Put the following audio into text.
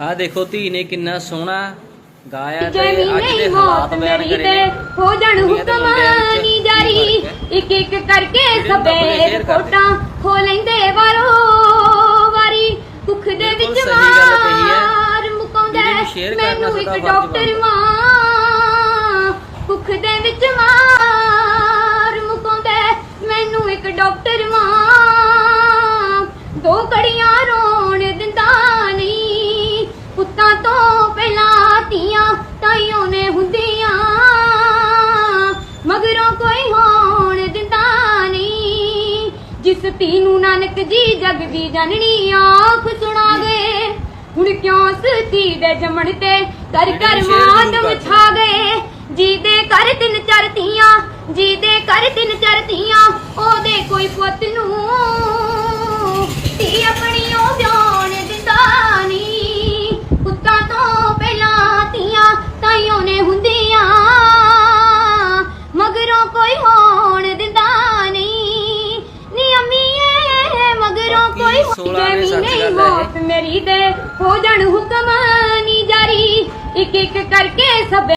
ਆ ਦੇਖੋ ਧੀ ਨੇ ਕਿੰਨਾ ਸੋਹਣਾ ਗਾਇਆ ਤੇ ਅੱਜ ਦੇ ਹਾਲਾਤ ਬਿਆਨ ਕਰੇ ਨੇ। ਹੋ ਜਾਣ ਵਿੱਚ ਹੁਕਮਾਨੀ ਜਾਰੀ। ਇੱਕ ਇੱਕ ਕਰਕੇ ਨੂੰ ਸਭੇ। ਫੋਟਾਂ ਹੋ ਲੈਂਦੇ ਵਾਰੋ ਵਾਰੀ। ਕੁੱਖ ਦੇ ਵਿੱਚ। ਮਾਰ ਮੁਕਾਉਂਦਾ ਨੂੰ ਮੈਨੂੰ ਇੱਕ ਡਾਕਟਰ। ਮਾਂ। ਕੁੱਖ ਦੇ ਵਿੱਚ ਮਾਰ ਮੁਕਾਉਂਦਾ ਮੈਨੂੰ ਇੱਕ ਡਾਕਟਰ ਮਾਂ। ਕੋਈ ਹੋਣ ਦਿੰਦਾ ਨਹੀਂ। ਜਿਸ ਧੀ ਨੂੰ ਨਾਨਕ ਜੀ ਜਗ ਵੀ ਜਨਨੀ ਆਖ ਸੁਣਾ ਗਏ ਹੁਣ ਕਿਉਂ ਸਤੀ ਦੇ ਜੰਮਣ ਤੇ ਕਰ ਕਰ ਮਾਤਮ। ਛਾ ਗਏ ਜੀ ਦੇ ਕਰ ਤਿੰਨ ਚਾਰ ਧੀਆਂ ਜੀ ਦੇ ਕਰ ਤਿੰਨ ਚਾਰ ਧੀਆਂ ਉਹਦੇ ਕੋਈ ਪੁੱਤ ਨੂੰ ਮਗਰੋਂ ਕੋਈ ਹੋਣ ਦਿੰਦਾ ਨਹੀਂ। ਨੀ ਅੰਮੀਏ ਮਗਰੋਂ ਬਾਕੀ ਕੋਈ ਸੋਲਾਂ ਨੇ ਸੱਚ ਨਹੀਂ। ਗੱਲ ਹੈ ਇਹ। ਮੌਤ ਮੇਰੀ ਦੇ ਹੋ ਜਾਣ ਹੁਕਮ ਨੀ ਜਾਰੀ। ਇੱਕ ਇੱਕ ਕਰਕੇ ਸਭ